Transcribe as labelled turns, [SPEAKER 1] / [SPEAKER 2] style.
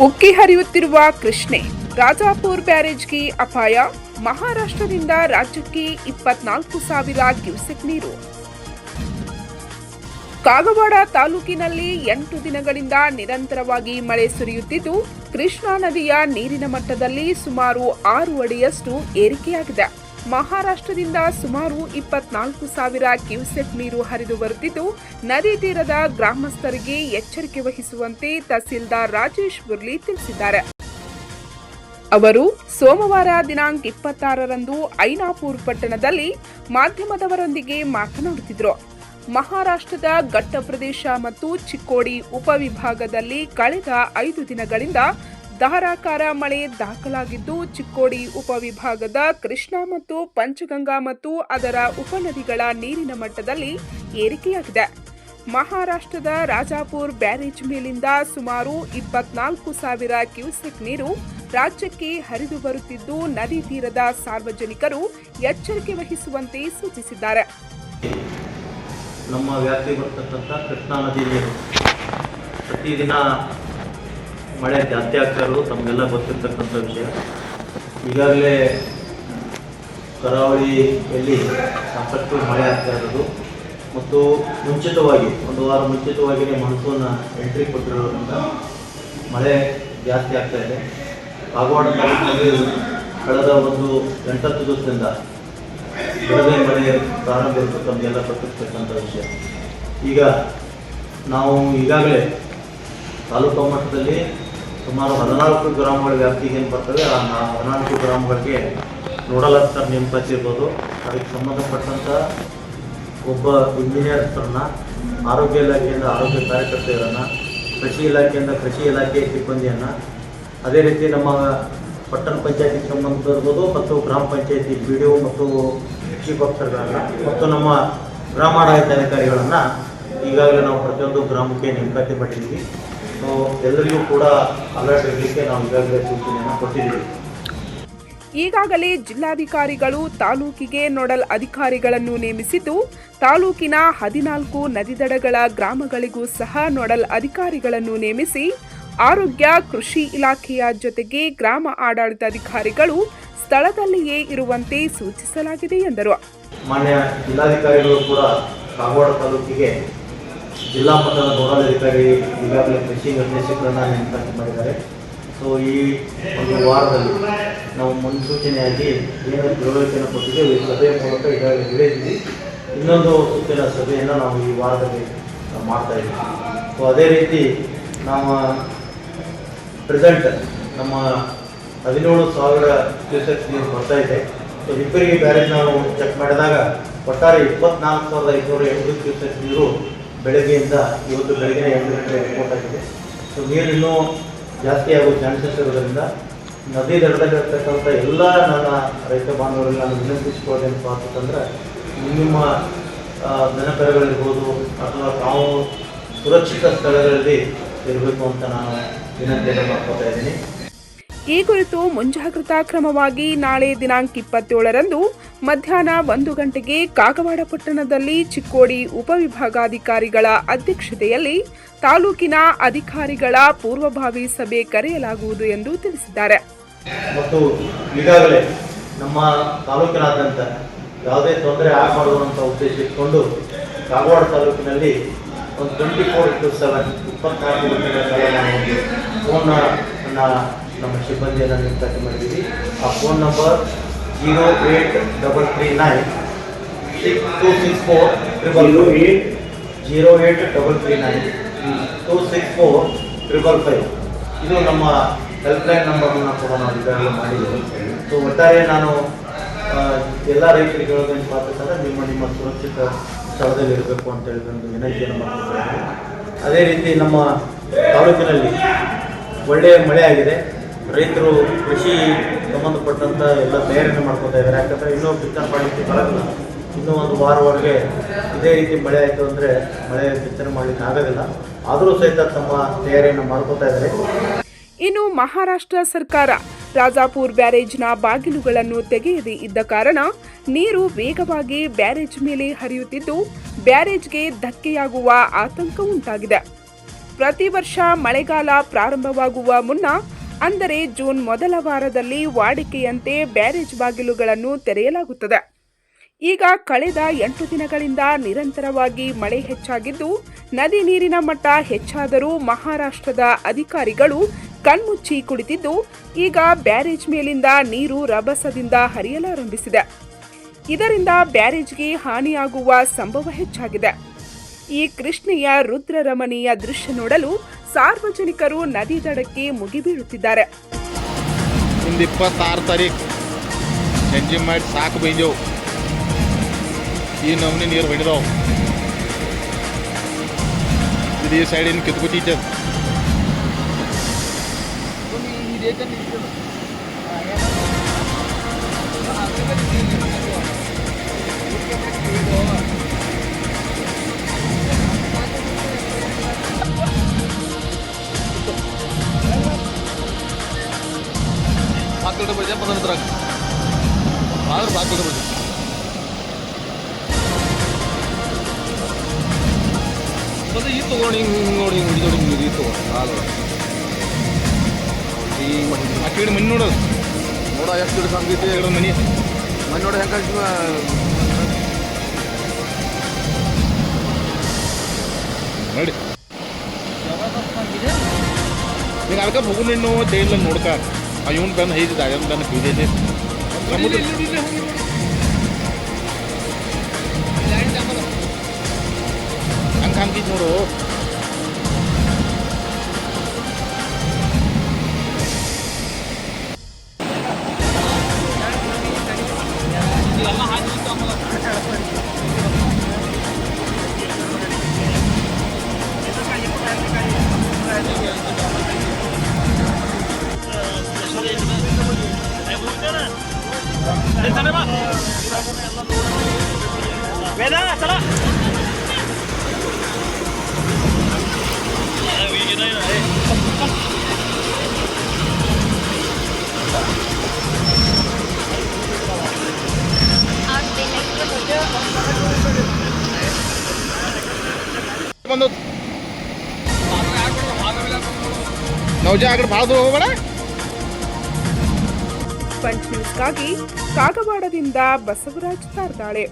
[SPEAKER 1] ಉಕ್ಕಿ ಹರಿಯುತ್ತಿರುವ ಕೃಷ್ಣೆ. ರಾಜಾಪುರ್ ಬ್ಯಾರೇಜ್ಗೆ ಅಪಾಯ. ಮಹಾರಾಷ್ಟ್ರದಿಂದ ರಾಜ್ಯಕ್ಕೆ ಇಪ್ಪತ್ನಾಲ್ಕು ಸಾವಿರ ಕ್ಯೂಸೆಕ್ ನೀರು. ಕಾಗವಾಡ ತಾಲೂಕಿನಲ್ಲಿ ಎಂಟು ದಿನಗಳಿಂದ ನಿರಂತರವಾಗಿ ಮಳೆ ಸುರಿಯುತ್ತಿದ್ದು, ಕೃಷ್ಣಾ ನದಿಯ ನೀರಿನ ಮಟ್ಟದಲ್ಲಿ ಸುಮಾರು ಆರು ಅಡಿಯಷ್ಟು ಏರಿಕೆಯಾಗಿದೆ. ಮಹಾರಾಷ್ಟ್ರದಿಂದ ಸುಮಾರು ಇಪ್ಪತ್ನಾಲ್ಕು ಸಾವಿರ ಕ್ಯೂಸೆಕ್ ನೀರು ಹರಿದು ಬರುತ್ತಿದ್ದು, ನದಿ ತೀರದ ಗ್ರಾಮಸ್ಥರಿಗೆ ಎಚ್ಚರಿಕೆ ವಹಿಸುವಂತೆ ತಹಸೀಲ್ದಾರ್ ರಾಜೇಶ್ ಬುರ್ಲಿ ತಿಳಿಸಿದ್ದಾರೆ. ಅವರು ಸೋಮವಾರ ದಿನಾಂಕ ಇಪ್ಪತ್ತಾರರಂದು ಐನಾಪುರ್ ಪಟ್ಟಣದಲ್ಲಿ ಮಾಧ್ಯಮದವರೊಂದಿಗೆ ಮಾತನಾಡುತ್ತಿದ್ದರು. ಮಹಾರಾಷ್ಟ್ರದ ಘಟ್ಟ ಪ್ರದೇಶ ಮತ್ತು ಚಿಕ್ಕೋಡಿ ಉಪವಿಭಾಗದಲ್ಲಿ ಕಳೆದ ಐದು ದಿನಗಳಿಂದ ಧಾರಾಕಾರ ಮಳೆ ದಾಖಲಾಗಿದ್ದು, ಚಿಕ್ಕೋಡಿ ಉಪವಿಭಾಗದ ಕೃಷ್ಣಾ ಮತ್ತು ಪಂಚಗಂಗಾ ಮತ್ತು ಅದರ ಉಪನದಿಗಳ ನೀರಿನ ಮಟ್ಟದಲ್ಲಿ ಏರಿಕೆಯಾಗಿದೆ. ಮಹಾರಾಷ್ಟ್ರದ ರಾಜಾಪುರ್ ಬ್ಯಾರೇಜ್ ಮೇಲಿಂದ ಸುಮಾರು ಇಪ್ಪತ್ನಾಲ್ಕು ಸಾವಿರ ಕ್ಯೂಸೆಕ್ ನೀರು ರಾಜ್ಯಕ್ಕೆ ಹರಿದು ಬರುತ್ತಿದ್ದು, ನದಿ ತೀರದ ಸಾರ್ವಜನಿಕರು ಎಚ್ಚರಿಕೆ ವಹಿಸುವಂತೆ ಸೂಚಿಸಿದ್ದಾರೆ.
[SPEAKER 2] ನಮ್ಮ ವ್ಯಾಪ್ತಿ ಬರ್ತಕ್ಕಂಥ ಕೃಷ್ಣಾ ನದಿ ನೀರು ಪ್ರತಿದಿನ ಮಳೆ ಜಾಸ್ತಿ ಆಗ್ತಾ ಇರೋದು ತಮಗೆಲ್ಲ ಗೊತ್ತಿರ್ತಕ್ಕಂಥ ವಿಷಯ. ಈಗಾಗಲೇ ಕರಾವಳಿಯಲ್ಲಿ ಸಾಕಷ್ಟು ಮಳೆ ಆಗ್ತಾ ಇರೋದು. ಮತ್ತು ಮುಂಚಿತವಾಗಿ, ಒಂದು ವಾರ ಮುಂಚಿತವಾಗಿಯೇ ಮಾನ್ಸೂನ್ ಎಂಟ್ರಿ ಕೊಟ್ಟಿರೋದ್ರಿಂದ ಮಳೆ ಜಾಸ್ತಿ ಆಗ್ತಾ ಇದೆ. ಕಾಗವಾಡ ತಾಲೂಕಿನಲ್ಲಿ ಕಳೆದ ಒಂದು ಎಂಟತ್ತು ದಿವಸದಿಂದ ಬೆಳಗ್ಗೆ ಮಳೆ ಪ್ರಾರಂಭ ಇರುತ್ತೆ ತಮಗೆಲ್ಲ ಗೊತ್ತಿರ್ತಕ್ಕಂಥ ವಿಷಯ. ಈಗ ನಾವು ಈಗಾಗಲೇ ತಾಲೂಕು ಮಟ್ಟದಲ್ಲಿ ಸುಮಾರು ಹದಿನಾಲ್ಕು ಗ್ರಾಮಗಳ ವ್ಯಾಪ್ತಿಗೆ ಏನು ಬರ್ತವೆ ಆ ಹದಿನಾಲ್ಕು ಗ್ರಾಮಗಳಿಗೆ ನೋಡಲ್ ಅಫ್ಸರ್ ನೇಮಕಾತಿರ್ಬೋದು ಅದಕ್ಕೆ ಸಂಬಂಧಪಟ್ಟಂಥ ಒಬ್ಬ ಇಂಜಿನಿಯರ್ ಹತ್ರನ್ನ ಆರೋಗ್ಯ ಇಲಾಖೆಯಿಂದ, ಆರೋಗ್ಯ ಕಾರ್ಯಕರ್ತೆಯರನ್ನು, ಕೃಷಿ ಇಲಾಖೆಯಿಂದ, ಕೃಷಿ ಇಲಾಖೆಯ ಸಿಬ್ಬಂದಿಯನ್ನು ಅದೇ ರೀತಿ ನಮ್ಮ ಪಟ್ಟಣ ಪಂಚಾಯಿತಿಗೆ ಸಂಬಂಧ ಇರ್ಬೋದು ಮತ್ತು ಗ್ರಾಮ ಪಂಚಾಯತಿ ಬಿ ಡಿ ಒ ಮತ್ತು ಚೀಫ್ ಆಫೀಸರ್ಗಳನ್ನು ಮತ್ತು ನಮ್ಮ ಗ್ರಾಮಾಡಳಿತ ಅಧಿಕಾರಿಗಳನ್ನು ಈಗಾಗಲೇ ನಾವು ಪ್ರತಿಯೊಂದು ಗ್ರಾಮಕ್ಕೆ ನೇಮಕಾತಿ ಮಾಡಿದ್ದೀವಿ. ಸೊ ಎಲ್ಲರಿಗೂ ಕೂಡ ಅಲರ್ಟ್ ಇರಲಿಕ್ಕೆ ನಾವು ಈಗಾಗಲೇ ಸೂಚನೆಯನ್ನು ಕೊಟ್ಟಿದ್ದೀವಿ.
[SPEAKER 1] ಈಗಾಗಲೇ ಜಿಲ್ಲಾಧಿಕಾರಿಗಳು ತಾಲೂಕಿಗೆ ನೋಡಲ್ ಅಧಿಕಾರಿಗಳನ್ನು ನೇಮಿಸಿದ್ದು ತಾಲೂಕಿನ ಹದಿನಾಲ್ಕು ನದಿದಡಗಳ ಗ್ರಾಮಗಳಿಗೂ ಸಹ ನೋಡಲ್ ಅಧಿಕಾರಿಗಳನ್ನು ನೇಮಿಸಿ ಆರೋಗ್ಯ ಕೃಷಿ ಇಲಾಖೆಯ ಜೊತೆಗೆ ಗ್ರಾಮ ಆಡಳಿತಾಧಿಕಾರಿಗಳು ಸ್ಥಳದಲ್ಲಿಯೇ ಇರುವಂತೆ ಸೂಚಿಸಲಾಗಿದೆ ಎಂದರು.
[SPEAKER 2] ಮಾನ್ಯ ಜಿಲ್ಲಾಧಿಕಾರಿಗಳು ಕೂಡ ಕಾಗವಾಡ ತಾಲೂಕಿಗೆ ಜಿಲ್ಲಾ ಮಟ್ಟದ ನೋಡಲ್ ಅಧಿಕಾರಿ ಈಗಾಗಲೇ ಕೃಷಿ ನಿರ್ದೇಶಕರನ್ನ ನೇಮಕಾತಿ ಮಾಡಿದ್ದಾರೆ. ಸೊ ಈ ಒಂದು ವಾರದಲ್ಲಿ ನಾವು ಮುನ್ಸೂಚನೆಯಾಗಿ ಏನು ತಿಳುವಳಿಕೆಯನ್ನು ಕೊಟ್ಟಿದ್ದೇವೆ, ಈ ಸಭೆಯ ಮೂಲಕ ಈಗಾಗಲೇ ಹೇಳಿದ್ವಿ ಇನ್ನೊಂದು ಸುತ್ತಿನ ಸಭೆಯನ್ನು ನಾವು ಈ ವಾರದಲ್ಲಿ ಮಾಡ್ತಾ ಇದ್ದೀವಿ. ಸೊ ಅದೇ ರೀತಿ ನಮ್ಮ ಪ್ರೆಸೆಂಟ್ ನಮ್ಮ ಹದಿನೇಳು ಸಾವಿರ ಕ್ಯೂಸೆಕ್ ನೀರು ಬರ್ತಾ ಇದೆ. ಸೊ ರಿಪೇರಿ ಬ್ಯಾರೇಜ್ ನಾವು ಚೆಕ್ ಮಾಡಿದಾಗ ಒಟ್ಟಾರೆ ಇಪ್ಪತ್ನಾಲ್ಕು ಸಾವಿರದ ಐದುನೂರ ಎಂಟು ಕ್ಯೂಸೆಕ್ ನೀರು ಬೆಳಗ್ಗೆಯಿಂದ ಇವತ್ತು ಬೆಳಗ್ಗೆ ಎರಡು ಗಂಟೆ ರಿಪೋರ್ಟ್ ಆಗಿದೆ. ಸೊ ನೀರಿನ್ನೂ ಜಾಸ್ತಿ ಆಗೋ ಚಾನ್ಸಸ್ ಇರೋದರಿಂದ ನದಿ ದಡದಲ್ಲಿರ್ತಕ್ಕಂಥ ಎಲ್ಲ ನನ್ನ ರೈತ ಬಾಂಧವರಿಗೆ ನಾನು ವಿನಂತಿಸಿಕೊಳ್ಳೋದೇನಪ್ಪ ಅಂತಂದ್ರೆ, ನಿಮ್ಮ ನೆನಪೆರಗಳಿರ್ಬೋದು ಅಥವಾ ತಾವು ಸುರಕ್ಷಿತ ಸ್ಥಳಗಳಲ್ಲಿ ಇರಬೇಕು ಅಂತ ನಾನು ವಿನಂತಿಯನ್ನು ಮಾಡ್ಕೋತಾ ಇದ್ದೀನಿ.
[SPEAKER 1] ಈ ಕುರಿತು ಮುಂಜಾಗ್ರತಾ ಕ್ರಮವಾಗಿ ನಾಳೆ ದಿನಾಂಕ ಇಪ್ಪತ್ತೇಳರಂದು ಮಧ್ಯಾಹ್ನ ಒಂದು ಗಂಟೆಗೆ ಕಾಗವಾಡ ಪಟ್ಟಣದಲ್ಲಿ ಚಿಕ್ಕೋಡಿ ಉಪವಿಭಾಗಾಧಿಕಾರಿಗಳ ಅಧ್ಯಕ್ಷತೆಯಲ್ಲಿ ತಾಲೂಕಿನ ಅಧಿಕಾರಿಗಳ ಪೂರ್ವಭಾವಿ ಸಭೆ ಕರೆಯಲಾಗುವುದು ಎಂದು ತಿಳಿಸಿದ್ದಾರೆ.
[SPEAKER 2] ಮತ್ತು ಈಗಾಗಲೇ ನಮ್ಮ ತಾಲೂಕಿನಾದ್ಯಂತ ಯಾವುದೇ ತೊಂದರೆ ಆಗಬಾರದು ಉದ್ದೇಶ ಇಟ್ಕೊಂಡು ಕಾಗವಾಡ ತಾಲೂಕಿನಲ್ಲಿ ಒಂದು ಟ್ವೆಂಟಿ ಫೋರ್ ಇಂಟು ಸೆವೆನ್ ಇಪ್ಪತ್ನಾಲ್ಕು ಕಾಲ ಫೋನ್ನ ನಮ್ಮ ಸಿಬ್ಬಂದಿಯನ್ನು ನೇಮಕಾತಿ ಮಾಡಿದ್ದೀವಿ. ಆ phone number zero eight double three nine six two six four triple eight zero eight double three nine two six four triple five ಇದು ನಮ್ಮ ಹೆಲ್ಪ್ಲೈನ್ ನಂಬರನ್ನು ಕೂಡ ನಾವು ಈಗಾಗಲೇ ಮಾಡಿದ್ದೀವಿ. ಸೊ ಒಟ್ಟಾರೆ ನಾನು ಎಲ್ಲ ರೈತರಿಗೆ ಹೇಳೋದೇನು ಪಾತ್ರ ನಿಮ್ಮ ನಿಮ್ಮ ಸುರಕ್ಷಿತ ಸ್ಥಳದಲ್ಲಿ ಇರಬೇಕು ಅಂತ ಹೇಳಿ ಒಂದು ವಿನಂತಿಯನ್ನು ಮಾಡ್ತಾ ಅದೇ ರೀತಿ ನಮ್ಮ ತಾಲೂಕಿನಲ್ಲಿ ಒಳ್ಳೆಯ ಮಳೆ ಆಗಿದೆ. ರೈತರು ಕೃಷಿ ಸಂಬಂಧಪಟ್ಟಂಥ ಎಲ್ಲ ತಯಾರಿಯನ್ನು ಮಾಡ್ಕೊತಾ ಇದ್ದಾರೆ. ಯಾಕಂದರೆ ಇನ್ನೂ ಬಿತ್ತನೆ ಮಾಡಲಿಕ್ಕೆ ಬರೋಲ್ಲ ಇನ್ನೂ ಒಂದು ವಾರವರೆಗೆ ಇದೇ ರೀತಿ ಮಳೆ ಆಯಿತು ಅಂದರೆ ಮಳೆ ಬಿತ್ತನೆ ಮಾಡಲಿಕ್ಕೆ ಆಗೋದಿಲ್ಲ. ಆದರೂ ಸಹಿತ ತಮ್ಮ ತಯಾರಿಯನ್ನು ಮಾಡ್ಕೊತಾ ಇದ್ದಾರೆ.
[SPEAKER 1] ಇನ್ನು ಮಹಾರಾಷ್ಟ್ರ ಸರ್ಕಾರ, ರಾಜಾಪುರ್ ಬ್ಯಾರೇಜ್ನ ಬಾಗಿಲುಗಳನ್ನು ತೆಗೆಯದೇ ಇದ್ದ ಕಾರಣ ನೀರು ವೇಗವಾಗಿ ಬ್ಯಾರೇಜ್ ಮೇಲೆ ಹರಿಯುತ್ತಿದ್ದು, ಬ್ಯಾರೇಜ್ಗೆ ಧಕ್ಕೆಯಾಗುವ ಆತಂಕ ಉಂಟಾಗಿದೆ. ಪ್ರತಿ ವರ್ಷ ಮಳೆಗಾಲ ಪ್ರಾರಂಭವಾಗುವ ಮುನ್ನ ಅಂದರೆ ಜೂನ್ ಮೊದಲ ವಾರದಲ್ಲಿ ವಾಡಿಕೆಯಂತೆ ಬ್ಯಾರೇಜ್ ಬಾಗಿಲುಗಳನ್ನು ತೆರೆಯಲಾಗುತ್ತದೆ. ಈಗ ಕಳೆದ ಎಂಟು ದಿನಗಳಿಂದ ನಿರಂತರವಾಗಿ ಮಳೆ ಹೆಚ್ಚಾಗಿದ್ದು, ನದಿ ನೀರಿನ ಮಟ್ಟ ಹೆಚ್ಚಾದರೂ ಮಹಾರಾಷ್ಟ್ರದ ಅಧಿಕಾರಿಗಳು ಕಣ್ಮುಚ್ಚಿ ಕುಳಿತಿದ್ದು, ಈಗ ಬ್ಯಾರೇಜ್ ಮೇಲಿಂದ ನೀರು ರಭಸದಿಂದ ಹರಿಯಲಾರಂಭಿಸಿದೆ. ಇದರಿಂದ ಬ್ಯಾರೇಜ್ಗೆ ಹಾನಿಯಾಗುವ ಸಂಭವ ಹೆಚ್ಚಾಗಿದೆ. ಈ ಕೃಷ್ಣೆಯ ರುದ್ರರಮಣೀಯ ದೃಶ್ಯ ನೋಡಲು ಸಾರ್ವಜನಿಕರು ನದಿ ದಡಕ್ಕೆ ಮುಗಿಬೀಳುತ್ತಿದ್ದಾರೆ.
[SPEAKER 3] ನಿಮ್ದು ಇಪ್ಪತ್ತಾರು ತಾರೀಕು ಸಂಜೆ ಮಾಡಿ ಸಾಕು ಬೈದೆವು. ಈ ನಮ್ನಿ ನೀರು ಹೊಡಿದಾವು. ಇದು ಈ ಸೈಡ್ ಏನು ಕಿತ್ಕೊತೈತೆ ಅದು. ಪದ ಆದ್ರೆ ಸಾಕು ಬಿಡ್ದೆ ಮತ್ತೆ ಈ ತಗೊಂಡು ಹಿಂಗೆ ಹಿಂಗೆ ನೋಡಿ, ಹಿಂಗೆ ಹಿಡಿದೋಡಿ ಹಿಂಗೆ ಈ ಹಾಲು ಈ ಆ ಕಡೆ ಮನೆ ನೋಡೋದು ನೋಡ ಎಷ್ಟು ಗಿಡ ಸಂಗೀತ ಎರಡು ಮನೆ. ಮಣ್ಣು ನೋಡಿ ಹೆಂಗೆ ನೋಡಿ. ಈಗ ಅದಕ್ಕೆ ಹೋಗು ನೀನು ಜೈಲ ನೋಡ್ಕ ಆ ಇವನ್ ಬಂದು ಹೈದಿದ್ದ ಅದನ್ನ ಬಂದು ಬೀದೈತೆ ಸಮುದ್ರ ಹಂಗೆ ಹಂಗಿದ್ ನೋಡು ಬಂದು ನೌಜಾ ಆ ಕಡೆ ಭಾಳ ದೂರ ಹೋಗ್ಬೇಡ.
[SPEAKER 1] ಪಂಚ್ ನ್ಯೂಸ್ಗಾಗಿ ಕಾಗವಾಡದಿಂದ ಬಸವರಾಜ್ ತಾರ್ದಾಳೆ.